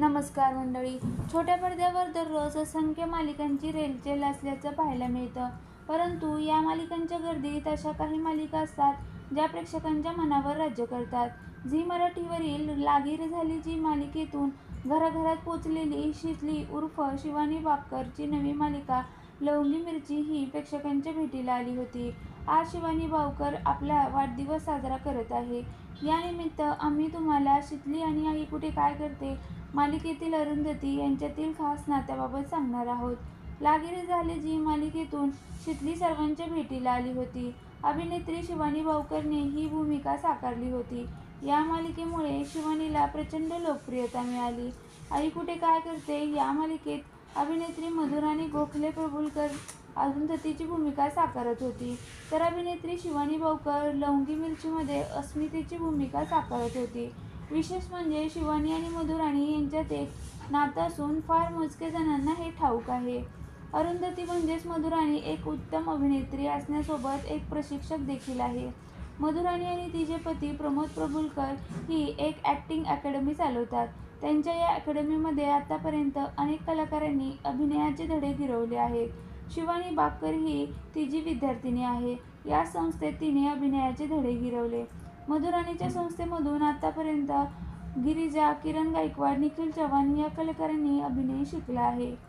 नमस्कार मंडळी. छोट्या पडद्यावर दररोज असंख्य मालिकांची रेलचेल असल्याचं पाहायला मिळतं. परंतु या मालिकांच्या गर्दीत अशा काही मालिका असतात ज्या प्रेक्षकांच्या मनावर राज्य करतात. झी मराठीवरील लागीर झाली जी मालिकेतून घराघरात पोचलेली शितली उर्फ शिवानी बापकरची नवी मालिका लवंगी मिरची ही प्रेक्षकांच्या भेटीला आली होती. आज शिवानी बावकर आपला वाढदिवस साजरा करत आहे. यानिमित्त आम्ही तुम्हाला शितली आणि आई कुठे काय करते मालिकेतील अरुंधती यांच्यातील खास नात्याबाबत सांगणार आहोत. लागीर झाले जी मालिकेतून शितली सर्वांच्या भेटीला आली होती. अभिनेत्री शिवानी भाऊकरने ही भूमिका साकारली होती. या मालिकेमुळे शिवानीला प्रचंड लोकप्रियता मिळाली. आई कुठे काय करते या मालिकेत अभिनेत्री मधुराणी गोखले प्रभुलकर अरुंधतीची भूमिका साकारत होती. तर अभिनेत्री शिवानी भाऊकर लवंगी मिरचीमध्ये अस्मितेची भूमिका साकारत होती. विशेष म्हणजे शिवानी आणि मधुराणी यांच्यात एक नातं असून फार मोजके जणांना हे ठाऊक आहे. अरुंधती म्हणजेच मधुराणी एक उत्तम अभिनेत्री असण्यासोबत एक प्रशिक्षक देखील आहे. मधुराणी आणि तिचे पती प्रमोद प्रभुलकर ही एक ॲक्टिंग अकॅडमी चालवतात. त्यांच्या या अकॅडमीमध्ये आतापर्यंत अनेक कलाकारांनी अभिनयाचे धडे गिरवले आहेत. शिवानी बाकर ही तिची विद्यार्थिनी आहे. या संस्थेत तिने अभिनयाचे धडे गिरवले. मधुराणीच्या संस्थेमधून आतापर्यंत गिरिजा किरण गायकवाड निखिल चव्हाण या कलाकारांनी अभिनय शिकला आहे.